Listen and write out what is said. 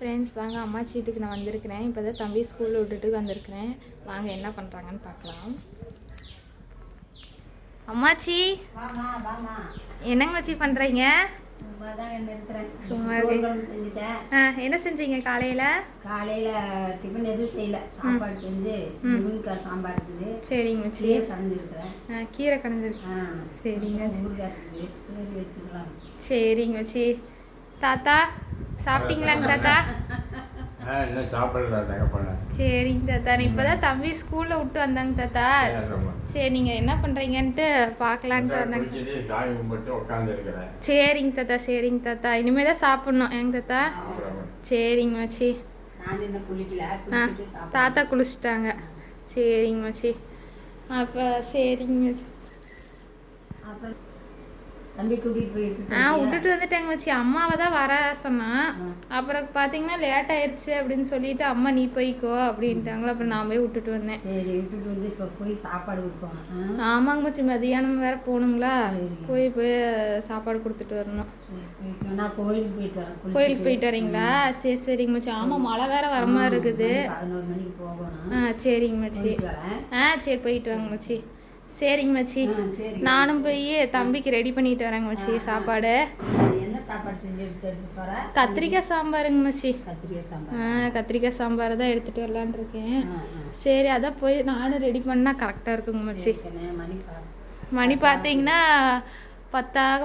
Friends வாங்க அம்மாச்சி வீட்டுக்கு நான் வந்திருக்கிறேன். இப்போ தான் தம்பி ஸ்கூலில் விட்டுட்டு வந்திருக்கிறேன். வாங்க என்ன பண்ணுறாங்கன்னு பார்க்கலாம். அம்மாச்சி வாமா வாமா என்னங்க வச்சு பண்ணுறீங்க சும்மா என்ன செஞ்சீங்க காலையில்? காலையில் டிஃபன் எதுவும் செய்யல. சாப்பாடு செஞ்சு முருங்கைக்காய் சாம்பார் இருக்குது. சரிங்க கீரை கடைஞ்சிருக்கிறேன். கீரை கடைஞ்சிருக்கு. ஆ சரிங்க. ஊறுகாய் இருக்குது. சரி வச்சுக்கலாம். சரிங்க மச்சி தாத்தா சாப்பிட்டீங்களாங்க தாத்தா? ஆ இன்னும் சாப்பிடல தகப்பன சரிங்க தாத்தா. நான் இப்போ தான் தம்பி ஸ்கூலில் விட்டு வந்தாங்க தாத்தா. சரி நீங்கள் என்ன பண்ணுறீங்கன்ட்டு பார்க்கலான்ட்டு வந்தாங்க. சரிங்க தாத்தா சரிங்க தாத்தா. இனிமேல் தான் சாப்பிட்ணும். ஏங்க தாத்தா? சரிங்க மச்சி. நான் என்ன குளிக்கல? ஆ தாத்தா குளிச்சிட்டாங்க. சரிங்க மச்சி. அப்போ சரிங்க மச்சி. அப்புறம்? தம்பி கூட்டிகிட்டு போயிட்டு ஆ விட்டுட்டு வந்துட்டேங்க மச்சி. அம்மாவை தான் வர சொன்னான். அப்புறம் பார்த்தீங்கன்னா லேட் ஆயிடுச்சு அப்படின்னு சொல்லிட்டு அம்மா நீ போய்க்கோ அப்படின்ட்டாங்களா. அப்புறம் நான் போய் விட்டுட்டு வந்தேன். சரி விட்டுட்டு வந்து இப்போ போய் சாப்பாடு கொடுப்போம். ஆமாங்க மச்சி. மதியானம் வேற போகணுங்களா. போய் போய் சாப்பாடு கொடுத்துட்டு வரணும். நான் கோயிலுக்கு போயிட்டு வரேன். கோயிலுக்கு. போயிட்டு வரீங்களா? சரி சரிங்க மச்சி. ஆமாம் மழை வேற வர மாதிரி இருக்குது. பதினோரு மணிக்கு போகணும். ஆ சரிங்க மச்சி. ஆ சரி போயிட்டு வாங்க மச்சி. சரிங்க மச்சி. நானும் போய் தம்பிக்கு ரெடி பண்ணிட்டு வரேங்க மச்சி சாப்பாடு. கத்திரிக்காய் சாம்பாருங்க மச்சி. ஆ கத்திரிக்காய் சாம்பார் தான் எடுத்துட்டு வரலான்னு இருக்கேன். சரி அதான் போய் நானும் ரெடி பண்ணால் கரெக்டாக இருக்குங்க மச்சி. மணி பார்த்தீங்கன்னா பத்தாக